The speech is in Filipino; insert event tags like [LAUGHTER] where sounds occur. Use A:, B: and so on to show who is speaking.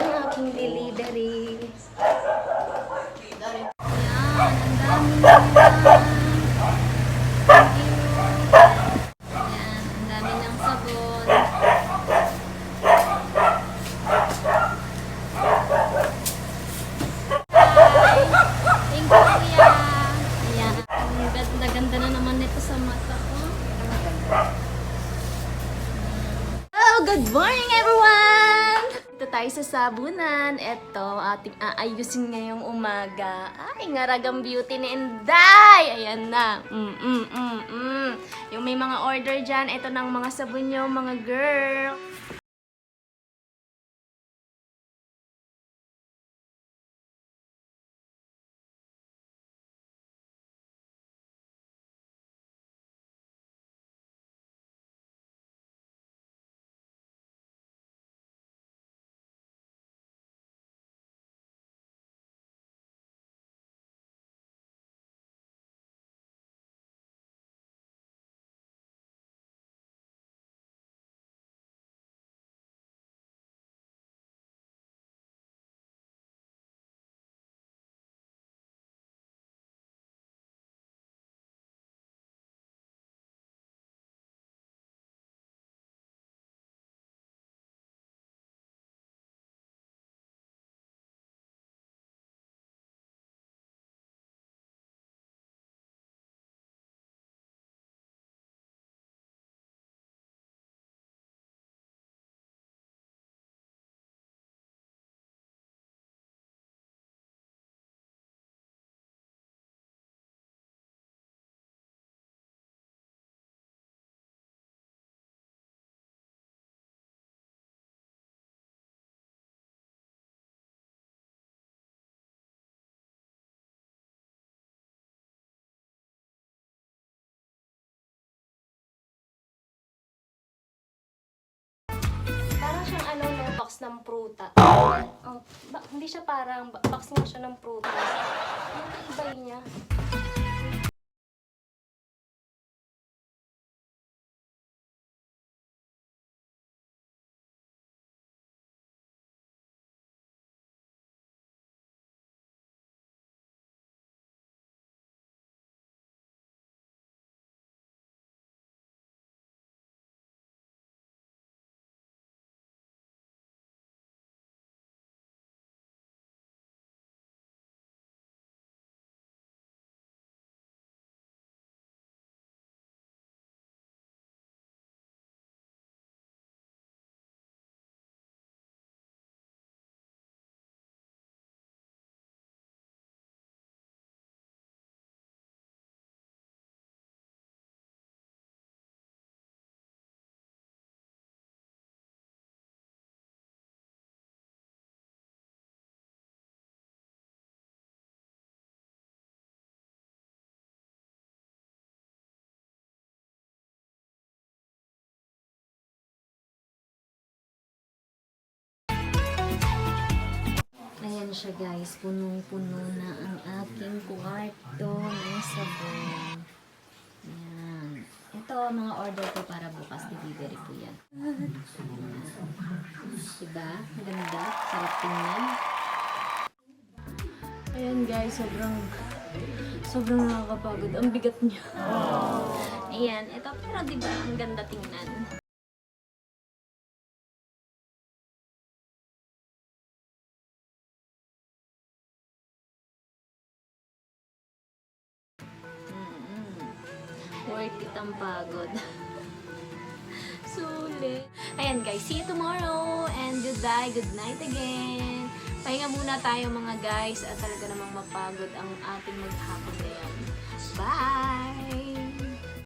A: ang aking delivery. Yan, ang dami na. Ng sabon. Thank you, Kuya. Ayan, ang ganda-ganda na naman nito sa mata ko. Oh, good morning, tayo sa sabunan. Ito, ating aayusin ngayong umaga. Ay, ngaragang beauty ni Inday! Ayan na. Mm, mm, mm, mm. Yung may mga order dyan, ito ng mga sabon nyo, mga girl. Box ng pruta. Oh, ba- hindi siya parang ba- box nga siya ng prutas. Ano ibay niya? Ayan siya guys, punong-puno na ang aking kwarto ng sabon. Ayan. Ito, mga order ko para bukas, delivery po yan. Ayan. Diba? Ganda. Sarap tingnan. Ayan guys, sobrang sobrang nakakapagod. Ang bigat niya. Ayan, ito pero diba, ang ganda tingnan. Worth it ang pagod. [LAUGHS] Sulit. Ayan guys, see you tomorrow and goodbye, good night again. Pahinga muna tayo mga guys at talaga namang mapagod ang ating maghapon ngayon. Bye!